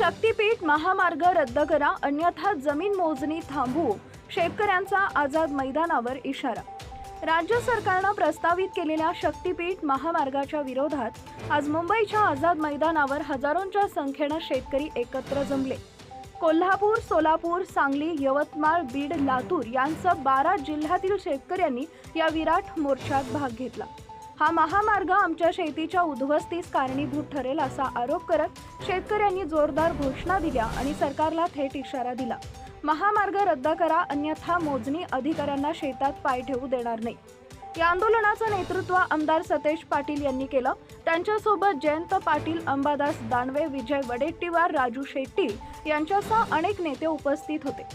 शक्तीपीठ महामार्ग रद्द करा अन्यथा जमीन मोजणी थांबवू. शेतकऱ्यांचा आझाद मैदानावर इशारा. राज्य सरकारनं प्रस्तावित केलेल्या शक्तीपीठ महामार्गाच्या विरोधात आज मुंबईच्या आझाद मैदानावर हजारोंच्या संख्येनं शेतकरी एकत्र जमले. कोल्हापूर सोलापूर सांगली यवतमाळ बीड लातूर यांसह बारा जिल्ह्यातील शेतकऱ्यांनी या विराट मोर्चात भाग घेतला. हा महामार्ग आमच्या शेतीच्या उद्ध्वस्तीस कारणीभूत ठरेल असा आरोप करत शेतकऱ्यांनी जोरदार घोषणा दिल्या आणि सरकारला थेट इशारा दिला. महामार्ग रद्द करा अन्यथा मोजणी अधिकाऱ्यांना शेतात पाय ठेवू देणार नाही. या आंदोलनाचं नेतृत्व आमदार सतेज पाटील यांनी केलं. त्यांच्यासोबत जयंत पाटील अंबादास दानवे विजय वडेट्टीवार राजू शेट्टी यांच्यासह अनेक नेते उपस्थित होते.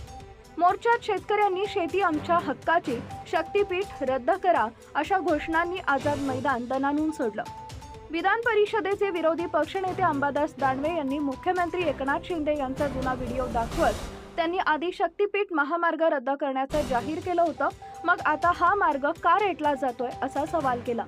मोर्चात शेतकऱ्यांनी शेती आमच्या हक्काची शक्तीपीठ रद्द करा अशा घोषणांनी आझाद मैदान दणानून सोडलं. विधान परिषदेचे विरोधी पक्षनेते अंबादास दानवे यांनी मुख्यमंत्री एकनाथ शिंदे यांचा जुना व्हिडिओ दाखवत त्यांनी आधी शक्तीपीठ महामार्ग रद्द करण्याचं जाहीर केलं होतं. मग आता हा मार्ग का रेटला जातोय असा सवाल केला.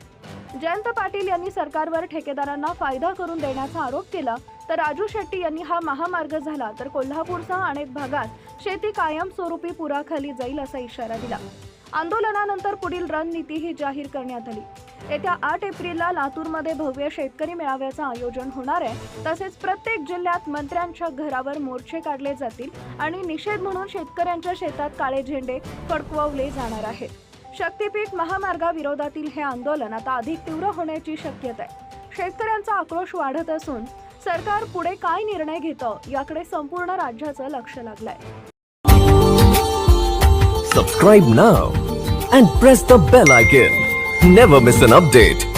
जयंत पाटील यांनी सरकारवर ठेकेदारांना फायदा करून देण्याचा आरोप केला. तर राजू शेट्टी यांनी हा महामार्ग झाला तर कोल्हापूरसह अनेक भागात शेती कायमस्वरूपी पुराखाली जाईल असा इशारा दिला. आंदोलनानंतर पुढील रणनीतीही जाहीर करण्यात आली. येत्या आठ एप्रिलला लातूरमध्ये भव्य शेतकरी मेळाव्याचं आयोजन होणार आहे. तसेच प्रत्येक जिल्ह्यात मंत्र्यांच्या घरावर मोर्चे काढले जातील आणि निषेध म्हणून शेतकऱ्यांच्या शेतात काळे झेंडे फडकवले जाणार आहेत. शक्तीपीठ महामार्गाविरोधातील हे आंदोलन आता अधिक तीव्र होण्याची शक्यता आहे. शेतकऱ्यांचा आक्रोश वाढत असून सरकार पुढे काय निर्णय घेतं याकडे संपूर्ण राज्याचं लक्ष लागलंय. Subscribe now and press the bell icon never miss an update